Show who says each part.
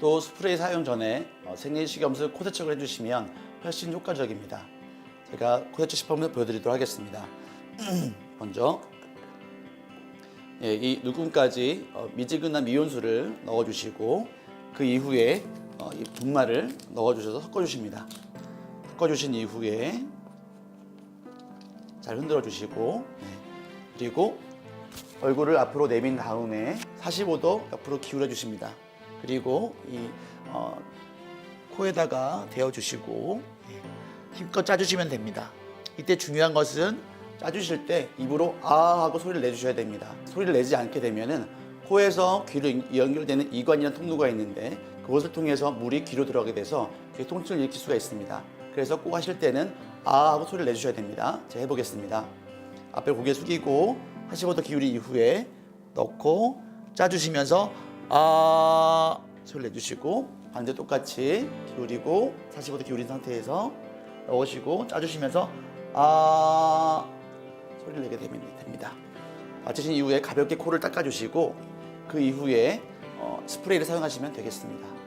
Speaker 1: 또 스프레이 사용 전에 어, 생리식염수 코 세척을 해주시면 훨씬 효과적입니다. 제가 코 세척 시범을 보여드리도록 하겠습니다. 먼저 예, 이 누군까지 어, 미지근한 미온수를 넣어주시고 그 이후에 어, 이 분말을 넣어주셔서 섞어주십니다. 섞어주신 이후에 잘 흔들어 주시고 네. 그리고 얼굴을 앞으로 내민 다음에 45도 옆으로 기울여 주십니다. 그리고 이 어, 코에다가 대어 주시고 네. 힘껏 짜주시면 됩니다. 이때 중요한 것은 짜주실 때 입으로 아 하고 소리를 내주셔야 됩니다. 소리를 내지 않게 되면은 코에서 귀로 연결되는 이관이라는 통로가 있는데 그것을 통해서 물이 귀로 들어가게 돼서 귀에 통증을 일으킬 수가 있습니다. 그래서 꼭 하실 때는 아 하고 소리를 내주셔야 됩니다. 제가 해보겠습니다. 앞에 고개 숙이고 45도 기울인 이후에 넣고 짜주시면서 아 소리 내주시고 반대 똑같이 기울이고 45도 기울인 상태에서 넣으시고 짜주시면서 아 소리를 내게 되면 됩니다. 마치신 이후에 가볍게 코를 닦아주시고 그 이후에 어, 스프레이를 사용하시면 되겠습니다.